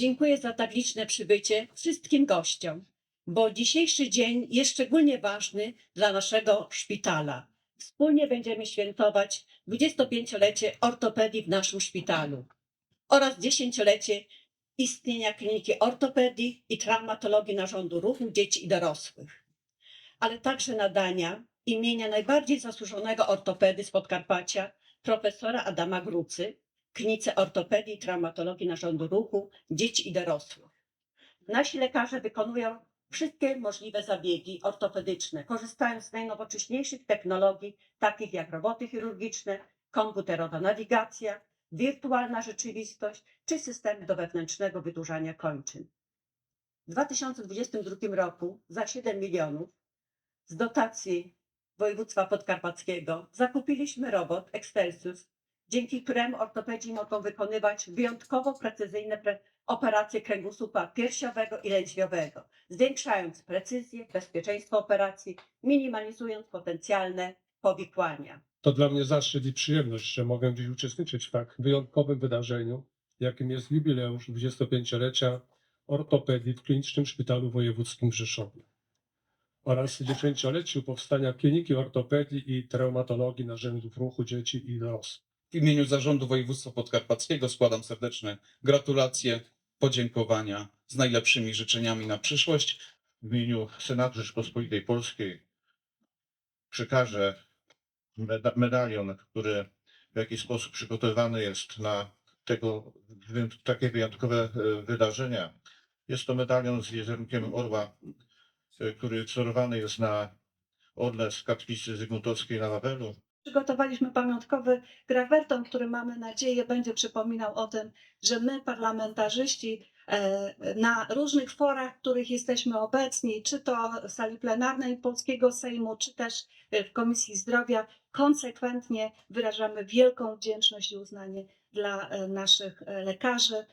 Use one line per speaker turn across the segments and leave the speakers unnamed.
Dziękuję za tak liczne przybycie wszystkim gościom, bo dzisiejszy dzień jest szczególnie ważny dla naszego szpitala. Wspólnie będziemy świętować 25-lecie ortopedii w naszym szpitalu oraz 10-lecie istnienia kliniki ortopedii i traumatologii narządu ruchu dzieci i dorosłych, ale także nadania imienia najbardziej zasłużonego ortopedy z Podkarpacia, profesora Adama Grucy, klinice ortopedii traumatologii narządu ruchu dzieci i dorosłych. Nasi lekarze wykonują wszystkie możliwe zabiegi ortopedyczne, korzystając z najnowocześniejszych technologii, takich jak roboty chirurgiczne, komputerowa nawigacja, wirtualna rzeczywistość czy systemy do wewnętrznego wydłużania kończyn. W 2022 roku za 7 milionów z dotacji województwa podkarpackiego zakupiliśmy robot Excelsius, dzięki któremu ortopedzi mogą wykonywać wyjątkowo precyzyjne pre- operacje kręgosłupa piersiowego i lędźwiowego, zwiększając precyzję, bezpieczeństwo operacji, minimalizując potencjalne powikłania.
To dla mnie zaszczyt i przyjemność, że mogę dziś uczestniczyć w tak wyjątkowym wydarzeniu, jakim jest jubileusz 25-lecia ortopedii w Klinicznym Szpitalu Wojewódzkim w Rzeszowie oraz dziesięcioleciu powstania Kliniki Ortopedii i Traumatologii Narzędziów Ruchu Dzieci i Dorosłych.
W imieniu Zarządu Województwa Podkarpackiego składam serdeczne gratulacje, podziękowania z najlepszymi życzeniami na przyszłość.
w imieniu Senatu Rzeczypospolitej Polskiej przekażę meda- medalion, który w jakiś sposób przygotowany jest na tego, takie wyjątkowe e, wydarzenia. Jest to medalion z wizerunkiem orła, e, który wzorowany jest na orle z kaplicy Zygmuntowskiej na Wawelu.
Przygotowaliśmy pamiątkowy grawerton, który mamy nadzieję będzie przypominał o tym, że my, parlamentarzyści, e, na różnych forach, w których jesteśmy obecni, czy to w sali plenarnej Polskiego Sejmu, czy też e, w Komisji Zdrowia, konsekwentnie wyrażamy wielką wdzięczność i uznanie dla e, naszych lekarzy,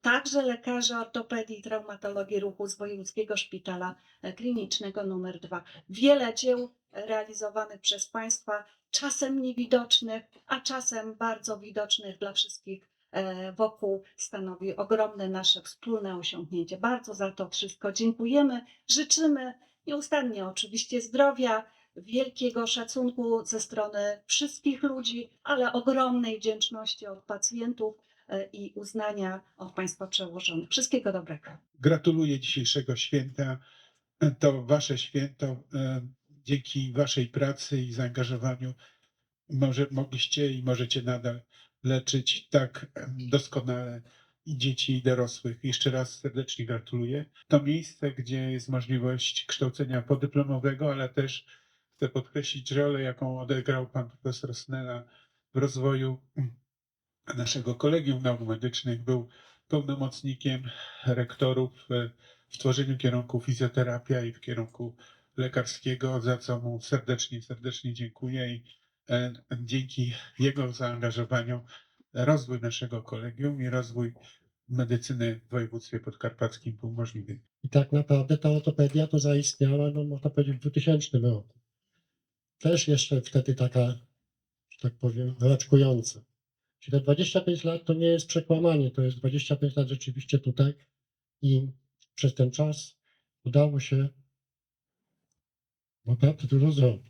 także lekarzy ortopedii i traumatologii ruchu z Wojewódzkiego Szpitala Klinicznego nr 2. Wiele dzieł realizowanych przez Państwa, czasem niewidocznych, a czasem bardzo widocznych dla wszystkich e, wokół, stanowi ogromne nasze wspólne osiągnięcie. Bardzo za to wszystko dziękujemy. Życzymy nieustannie oczywiście zdrowia, wielkiego szacunku ze strony wszystkich ludzi, ale ogromnej wdzięczności od pacjentów e, i uznania od Państwa przełożonych. Wszystkiego dobrego.
Gratuluję dzisiejszego święta. To wasze święto. Dzięki waszej pracy i zaangażowaniu może, mogliście i możecie nadal leczyć tak doskonale i dzieci, i dorosłych. Jeszcze raz serdecznie gratuluję. To miejsce, gdzie jest możliwość kształcenia podyplomowego, ale też chcę podkreślić rolę, jaką odegrał pan profesor Snella w rozwoju mm, naszego kolegium nauk medycznych. Był pełnomocnikiem rektorów e, w tworzeniu kierunku fizjoterapia i w kierunku lekarskiego, za co mu serdecznie, serdecznie dziękuję i e, dzięki jego zaangażowaniu rozwój naszego kolegium i rozwój medycyny w województwie podkarpackim był możliwy.
I tak naprawdę ta ortopedia to zaistniała, no można powiedzieć, w 2000 roku. Też jeszcze wtedy taka, że tak powiem, raczkująca. Czyli te 25 lat to nie jest przekłamanie, to jest 25 lat rzeczywiście tutaj i przez ten czas udało się vou tentar dużo resolver.